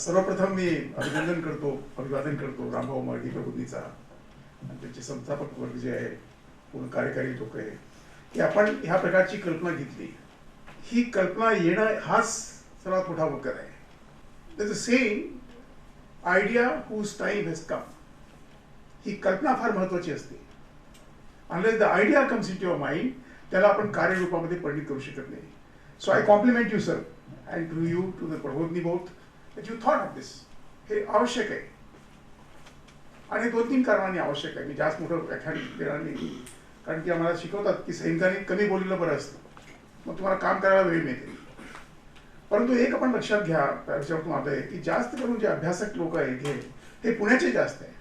सर्वप्रथम मी अभिनंदन करतो अभिवादन करतो रामभाऊ मार्गी प्रबुद्धीचा आणि त्यांचे संस्थापक वर्ग जे आहे पूर्ण कार्यकारी लोक आहे की आपण ह्या प्रकारची कल्पना घेतली. ही कल्पना येणं हाच सर्वात मोठा वकर आहे. The same idea whose time has come ही कल्पना फार महत्वाची असते. Unless the idea comes in your mind त्याला आपण कार्यरूपामध्ये परिणित करू शकत नाही. So I compliment you sir and to you to the Prabodhini both that you thought of this हे आवश्यक आहे. आणि दोन तीन कारणांनी आवश्यक आहे. मी जास्त मोठं व्याख्यान देणार नाही. कारण की आम्हाला शिकवतात की सैनिकांनी कमी बोललेलं बरं असतं. मग तुम्हाला काम करायला वेळ मिळते. परंतु एक आपण लक्षात घ्या त्याच्यावरतून आलं आहे की जास्त करून जे अभ्यासक लोक आहेत हे हे पुण्याचे जास्त आहे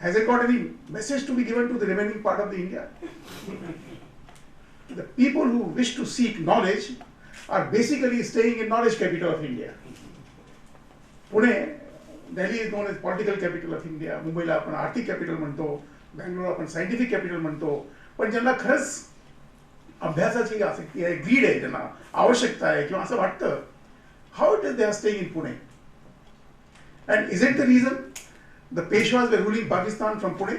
has a got any message to be given to the remaining part of the India the people who wish to seek knowledge are basically staying in knowledge capital of India Pune Delhi is known as political capital of India मुंबईला आपण आर्थिक capital म्हणतो बँगलोर आपण scientific capital म्हणतो. पण ज्यांना खरंच अभ्यासाची आसक्ती आहे ग्रीड आहे त्यांना आवश्यकता आहे किंवा असं वाटतं how it is they are staying in Pune and is it the reason the Peshwas were ruling Pakistan from Pune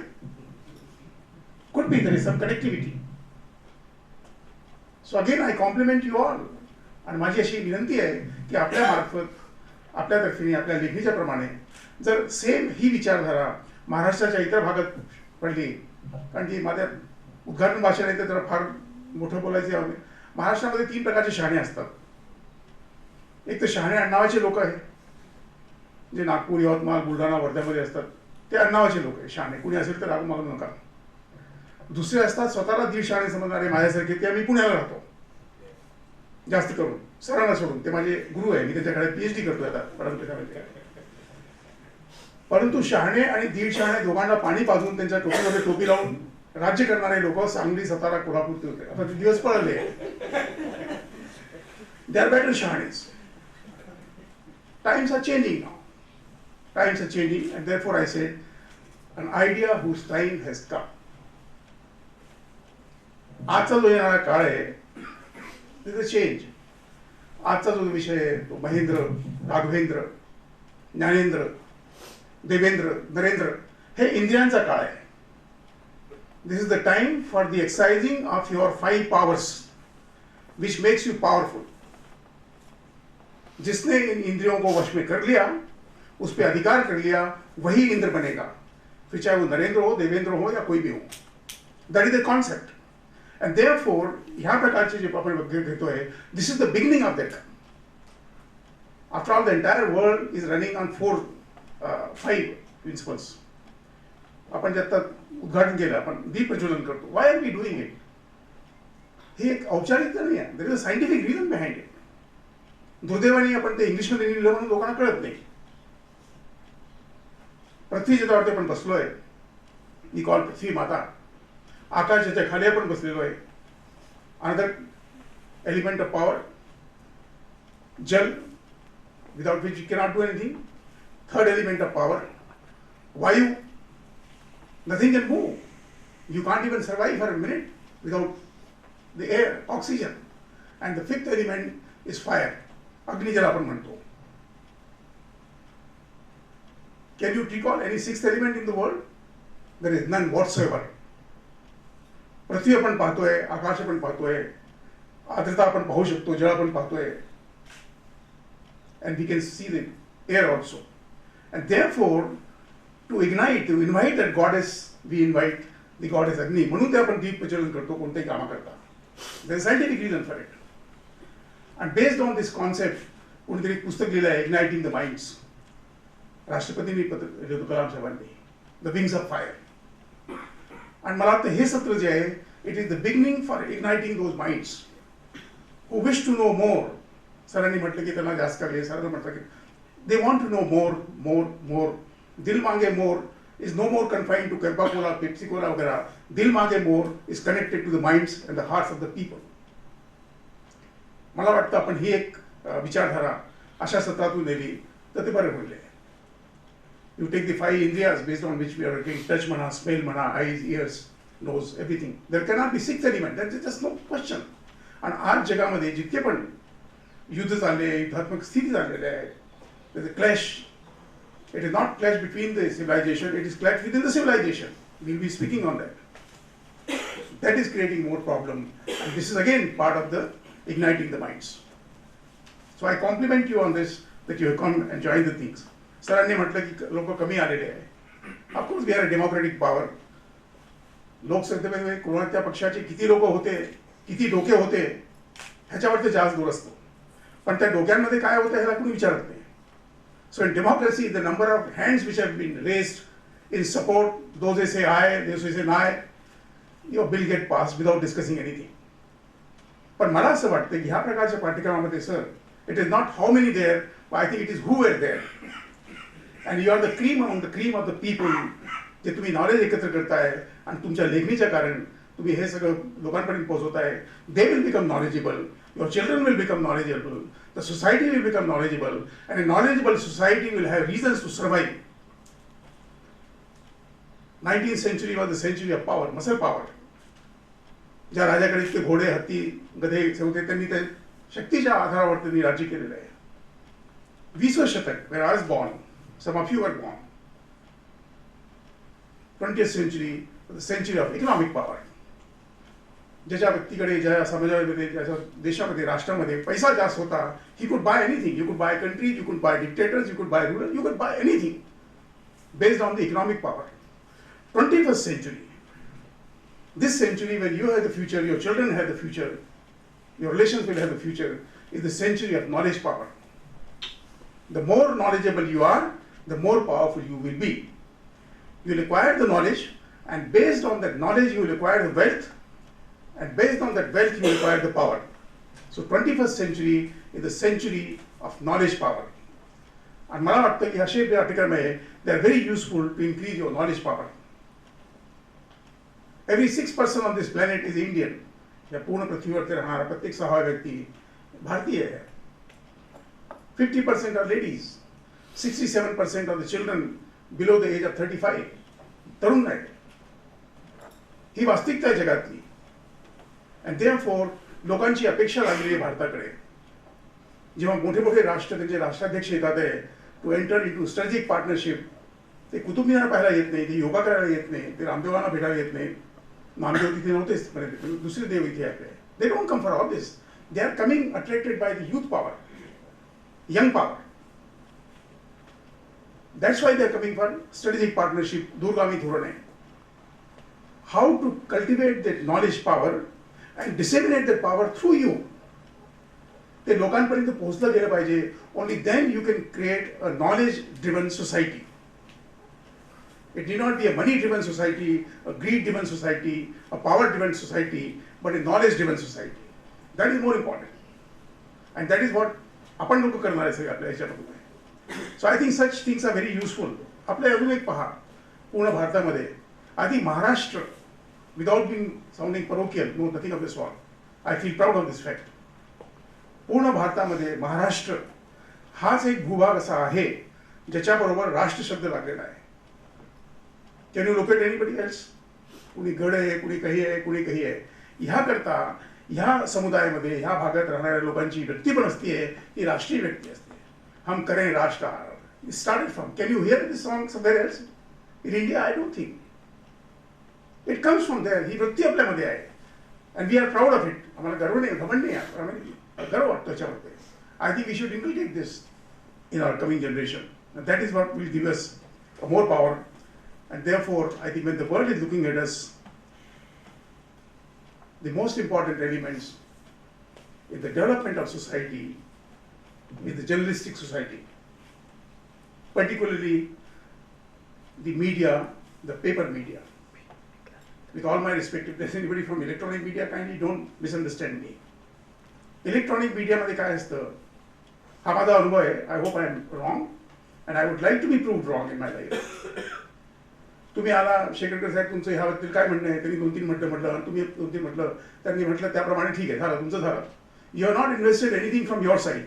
could be there is some connectivity so again I compliment you all आणि माझी अशी विनंती आहे की आपल्या मार्फत आपल्या दक्षिणी आपल्या लेखणीच्या प्रमाणे. जर सेम ही विचारधारा महाराष्ट्राच्या इतर भागात पडली कारण की माझ्या उद्घाटन भाषण आहे तर जरा फार मोठं बोलायचे हवे महाराष्ट्रामध्ये तीन प्रकारचे शहाणे असतात. एक तर शहाणे अण्णावाचे लोक आहे जे नागपूर यवतमाळ बुलढाणा वर्ध्यामध्ये असतात. ते अण्णावाचे लोक आहे शहाणे. कुणी असेल तर राग मागू नका. दुसरे असतात स्वतःला दीड शाळे समजणारे माझ्यासारखे ते आम्ही पुण्याला राहतो. जास्त करून. सरांना सोडून. ते माझे गुरु आहे. मी त्याच्याकडे पीएचडी करतोय आता. परंतु परंतु शहाणे आणि दीड शहाणे दोघांना पाणी पाजून त्यांच्या टोपीमध्ये टोपी लावून राज्य करणारे लोक सांगली सातारा कोल्हापूर होते. आता ते दिवस पळले. They are better शहाणेज times are changing now times are changing and therefore I said an idea whose time has come. आजचा जो येणारा काळ आहे चेंज आजचा जो विषय आहे तो महेंद्र राघवेंद्र ज्ञानेंद्र देवेंद्र नरेंद्र हे इंद्रियांचा काळ आहे. This is the time for the exercising of your five powers which makes you powerful जिसने इन इंद्रियों को वश में कर लिया उस पर अधिकार कर लिया वही इंद्र बनेगा। फिर चाहे वो नरेंद्र हो देवेंद्र हो या कोई भी हो। That is the concept and therefore ह्या प्रकारचे जे आपण घेतोय this is the beginning of that after all the entire world is running on four five principles आपण जे आता उद्घाटन केलं आपण दीप प्रज्वलन करतो. Why are we doing it हे एक औपचारिकता नाही आहे. There is a scientific reason behind it दुर्दैवाने आपण ते इंग्लिशमध्ये लिहिलं म्हणून लोकांना कळत नाही. पृथ्वी ज्याच्यावरती आपण बसलोय. मी कॉल पृथ्वी माता. आकाशाच्या खाली आपण बसलेलो आहे. अनदर एलिमेंट ऑफ पॉवर जल without which you cannot do anything third element of power वायू. Nothing can move you can't even survive for a minute without the air oxygen and the fifth element is fire अग्निजल आपण म्हणतो. Can you recall any sixth element in the world there is none whatsoever पृथ्वी आपण पाहतोय आकाश आपण पाहतोय आर्द्रता आपण पाहू शकतो जळ आपण पाहतोय. And we can see the air also and therefore to ignite to invite that god is we invite the god is अग्नी म्हणून ते आपण दीप प्रज्वलन करतो कोणत्याही कामाकरता. There scientific reason for it and based on this concept कोणीतरी पुस्तक लिहिलं आहे इग्नाइटिंग द माइंड्स राष्ट्रपतींनी पत्र लिहिलं कलाम साहेबांनी. द विंग्स ऑफ फायर आणि मला वाटतं हे सत्र जे आहे It is the beginning for igniting those minds who wish to know more सरांनी म्हटलं की त्यांना जास्त काय सरांना म्हटलं की they want to know more more more दिल मांगे more is no more confined to cola cola Pepsi cola वगैरह दिल मांगे more is connected to the minds and the hearts of the people मला वाटतं आपण ही एक विचारधारा अशा सत्रातून नेली तर ते बरे होईल you take the five India's based on which we are working, touch mana, smell mana, eyes, nose, everything. There cannot be sixth element, there is just no question. आणि आज जगामध्ये जितके पण युद्ध चालले युद्धात्मक स्थिती झालेल्या आहेत there's a clash. It is not clash between the civilization, it is clash within the civilization. We'll be speaking on that. That is creating more problem. And this is again part of the igniting the minds. So I compliment you on this, that you have come and joined the things. सरांनी म्हटलं की लोक कमी आलेले आहे of course we are a democratic power लोकसंख्येमध्ये म्हणजे कोणत्या पक्षाचे किती लोक होते किती डोके होते ह्याच्यावरती जास्त दूर असतो. पण त्या डोक्यांमध्ये काय होतं ह्याला कोणी विचारत नाही. So in democracy the number of hands which have been raised in support those say aye those say nay your bill get pass without discussing anything पण मला असं वाटतं की ह्या प्रकारच्या पाठ्यक्रमामध्ये sir it is not how many there I think it is who were there and you are the cream on the cream of the people जे तुम्ही knowledge एकत्र करताय आणि तुमच्या लेखणीच्या कारण तुम्ही हे सगळं लोकांपर्यंत पोहोचवताय they will become knowledgeable your children will become knowledgeable the society will become knowledgeable and knowledgeable society will have reasons to survive nineteen century was the century of power muscle power ज्या राजाकडे इतके घोडे हत्ती गधे होते त्यांनी त्या शक्तीच्या आधारावर त्यांनी राज्य केलेलं आहे. वीसवं शतक whereas born some of you are born twenty century the century of economic power ज्याच्या व्यक्तीकडे ज्या समाजामध्ये ज्याच्या देशामध्ये राष्ट्रामध्ये पैसा जास्त होता he could buy anything you could buy country you could buy dictators you could buy ruler you could buy anything based on the economic power 21st century. This century, where you have the future, your children have the future, your relations will have the future, is the century of knowledge power. The more knowledgeable you are, the more powerful you will be. you will acquire the knowledge and based on that knowledge you will acquire the wealth and based on that wealth you will acquire the power. So 21st century is the century of knowledge power. And they are very useful to increase your knowledge power. Every six person on this planet is Indian. या पूर्ण प्रत्येक व्यक्ती भारतीय 50% are ladies. 67% of the children below the age of 35. तरुण आहेत ही वास्तविकता आहे जगातली. अँड देअर फोर लोकांची अपेक्षा लागलेली आहे भारताकडे. जेव्हा मोठे मोठे राष्ट्र त्यांचे राष्ट्राध्यक्ष येतात आहे to enter into strategic partnership ते कुतुब पाहायला येत नाही ते योगा करायला येत नाही ते रामदेवांना भेटायला येत नाही. नामदेव तिथे नव्हतेच पण दुसरे देव इथे आपले they don't come for all this they are coming attracted by the youth power young power that's why they are coming for strategic partnership दूरगामी धोरण आहे how to cultivate the knowledge power and disseminate the power through you ते लोकांपर्यंत पोहोचलं गेलं पाहिजे only then you can create a knowledge driven society it d not be a money driven society a greed driven society a power driven society but a knowledge driven society that is more important and that is what आपण लोक करणार आहे सगळे आपल्या ह्याच्यामध्ये so I think such things are very useful आपल्या अजून एक पहा पूर्ण भारतामध्ये. आधी Maharashtra without being sounding parochial no nothing of this wall I feel proud of this fact पूर्ण भारतामध्ये महाराष्ट्र हाच एक भूभाग असा आहे ज्याच्याबरोबर राष्ट्र शब्द लागलेला आहे. Can you locate anybody else कुणी गड आहे कुणी काही आहे कुणी काही आहे. ह्याकरता ह्या समुदायामध्ये ह्या भागात राहणाऱ्या लोकांची व्यक्ती पण असते ती राष्ट्रीय व्यक्ती असते. हम करें राष्ट्र started from can you hear this song somewhere else in India I don't think it comes from there ही वृत्ती आपल्यामध्ये आहे and we are proud of it आम्हाला गर्व नाही घमंड नाही आहे गर्व वाटतो त्याच्यामध्ये I think we should inculcate this in our coming generation that is what will give us more power And therefore, I think when the world is looking at us, the most important elements in the development of society is the journalistic society, particularly the media, the paper media. With all my respect, if there's anybody from electronic media, kindly don't misunderstand me. Electronic मीडियामध्ये काय असतं हा माझा अनुभव आहे I hope I am wrong and I would like to be prove wrong in my life तुम्ही आला शेखरकर साहेब तुमचं ह्याबद्दल काय म्हणणं आहे त्यांनी दोन तीन म्हटलं म्हटलं आणि तुम्ही दोन तीन म्हटलं त्यांनी म्हटलं त्याप्रमाणे ठीक आहे झालं तुमचं झालं you are not invested anything from your side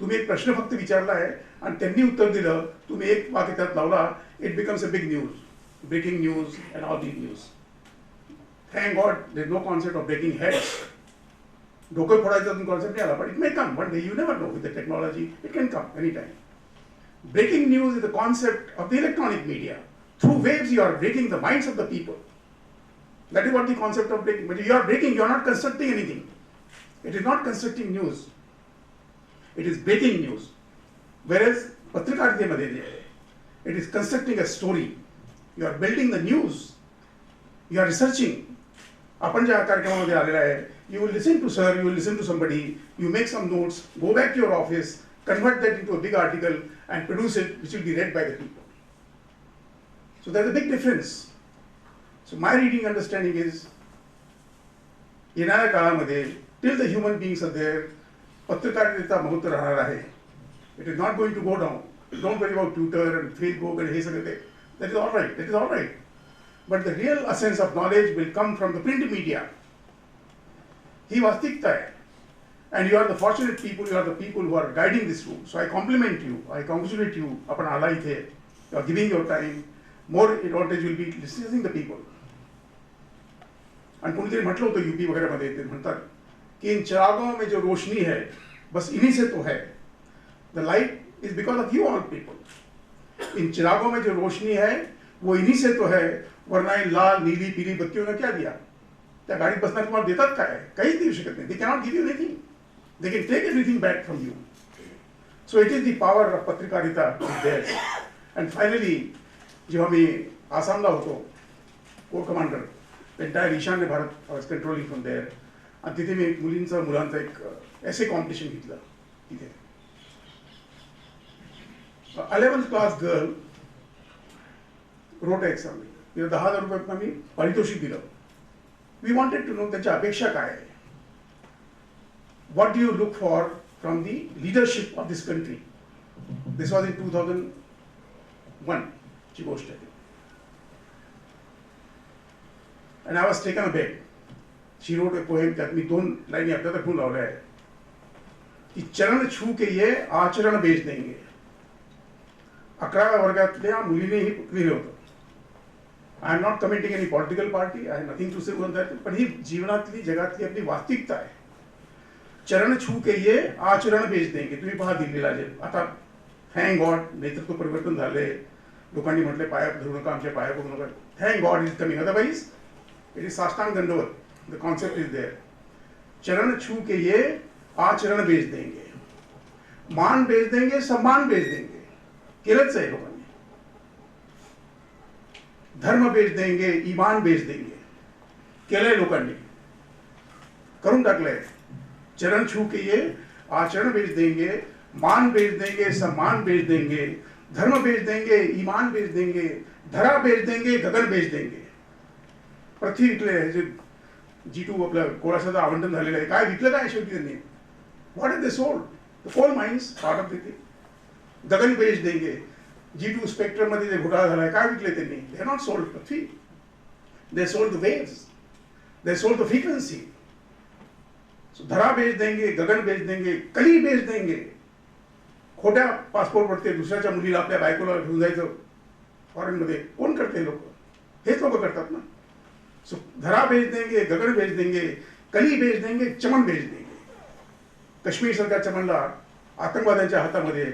तुम्ही एक प्रश्न फक्त विचारला आहे आणि त्यांनी उत्तर दिलं तुम्ही एक वाक्य त्यात लावला it becomes a big news breaking news and all big news thank God there no concept of breaking heads डोकं फोडायचा कॉन्सेप्ट नाही आला पण it may come one day you never know with the technology it can come any time Breaking news is the concept of the electronic media. Through waves, you are breaking the minds of the people. That is what the concept of breaking. But you are breaking, you are not constructing anything. It is not constructing news. It is breaking news. Whereas पत्रकारितेमध्ये जे आहे it is constructing a story you are building the news you are researching आपण ज्या कार्यक्रमामध्ये आलेला आहे you will listen to sir you will listen to somebody you make some notes go back to your office convert that into a big article and produce it which will be read by the people so that a big difference so my reading understanding is येणाऱ्या काळामध्ये till the human beings are there पत्रकारिता महत्त्व राहणार आहे it is not going to go down don't worry about Twitter and Facebook आणि हे सगळे ते that is all right that is all right but the real essence of knowledge will come from the print media ही वास्तविकता आहे and you are the fortunate people you are the people who are guiding this room so I compliment you I congratulate you आपण आला इथे you are giving your time more advantage will be listening the people आणि कोणीतरी म्हटलं होतं UP वगैरेमध्ये ते म्हणतात कि इन चिरागों में जो रोशनी है बस इन्हीं से तो है। The light is because of you all people in चिरागों में जो रोशनी है वो इन्हीं से तो है वरना इन लाल नीली पीली बत्तियों ने क्या दिया? त्या बसना तुम्हारा देता देतात काय कहीं देऊ शकत नहीं। They not give you anything they can take everything back from you so it is the power of पत्रकारिता देअर अँड फायनली जेव्हा मी आसामला होतो कोर कमांडर एंटायर ईशान्य भारत कंट्रोलिंग फ्रॉम देअर आणि तिथे मी एक मुलांचा मुलांचं एक एसे कॉम्पिटिशन घेतलं तिथे. Eleventh class girl wrote exam तिला दहा हजार रुपयातनं मी पारितोषिक दिलं. वी वॉन्टेड टू नो त्याची अपेक्षा काय आहे. What do you look for from the leadership of this country this was in two thousand one ची गोष्ट आहे. And I was taken aback she wrote a poem त्यात मी दोन लाईनी आपल्या तर लावल्या आहे की चरण छू के ये आचरण बेच देंगे अकराव्या वर्गातल्या मुलीनेही लिहिलं होतं I am not commenting any political party I nothing to say that पण ही जीवनातली जगातली आपली वास्तविकता आहे चरण छू के ये आचरण बेच देंगे तुम्ही पहा दिल्लीला जे आता थँक गॉड नेतृत्व परिवर्तन झाले लोकांनी म्हटले पाया धरू नका आमच्या पाया पडू नका thank God is coming otherwise it is साष्टांग दंडवत द कॉन्सेप्ट इज़ देअर चरण छू के ये आचरण बेच देंगे। मान बेच देंगे, सम्मान बेच देंगे। केलंच आहे लोकांनी धर्म बेच देंगे, ईमान बेच देंगे। केलंय लोकांनी करून टाकलंय चरण छू के ये आचरण बेच देंगे, मान बेच देंगे, सम्मान बेच देंगे। धर्म बेच देंगे, ईमान बेच देंगे। धरा बेच देंगे, गगन बेच देंगे। पृथ्वी हे जी टू आपलं कोळशाचं आवंटन झालेलं आहे. काय विकलं काय शेवटी त्यांनी? What is they sold the coal mines part of the गगन पेज देंगे. जी टू स्पेक्ट्रममध्ये जे घोटाळा झालाय काय विकले त्यांनी? They not sold Prithvi they sold the waves they sold the frequency धरा बेच देंगे गगन बेच देंगे कली बेच देंगे. खोट्या पासपोर्टवरती दुसऱ्याच्या मुलीला आपल्या बायकोला घेऊन जायचं. फॉरेनमध्ये कोण करते लोक? हेच लोक करतात ना. धरा भेज देंगे गगन भेज देंगे कली भेज देंगे चमन भेज देंगे. काश्मीर सरकार चमनला आतंकवाद्यांच्या हातामध्ये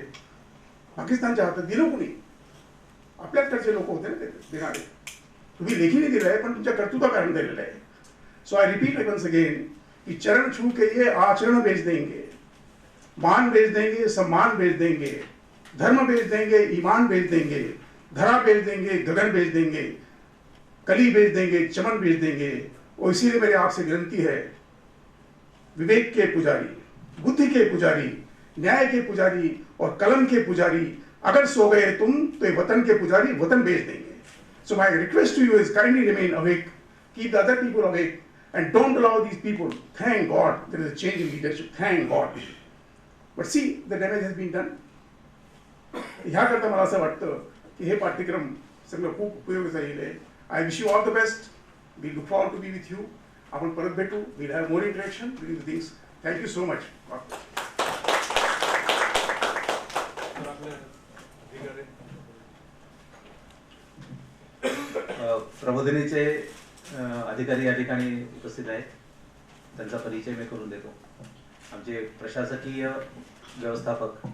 पाकिस्तानच्या हातात दिलं कुणी? आपल्याकडचे लोक होते ना ते देणारे. तुम्ही लेखीने दिलं आहे पण तुमच्या कर्तृत्व कारण दिलेलं आहे. So I repeat once again कि चरण छू के ये आचरण भेज देंगे. मान भेज देंगे सम्मान भेज देंगे. धर्म भेज देंगे ईमान भेज देंगे. धरा भेज देंगे गगन भेज देंगे. कली बेच देंगे चमन बेच देंगे और इसीलिए मेरी आपसे विनती है विवेक के पुजारी बुद्धि के पुजारी न्याय के पुजारी और कलम के पुजारी अगर सो गए तुम तो ये वतन के पुजारी वतन बेच देंगे so my request to you is kindly remain awake keep the other people awake and don't allow these people. Thank God there is a change in leadership. Thank God. But see, the damage has been done. ह्याकरता मला असं हे पाठ्यक्रम सगळं खूप उपयोगी जाईल I wish you all the best we look for to be with you आपण परत भेटू. Will have more interaction with this things thank you so much uh, प्रबोधिनीचे अधिकारी या ठिकाणी उपस्थित आहेत. त्यांचा परिचय मी करून देतो. आमचे प्रशासकीय व्यवस्थापक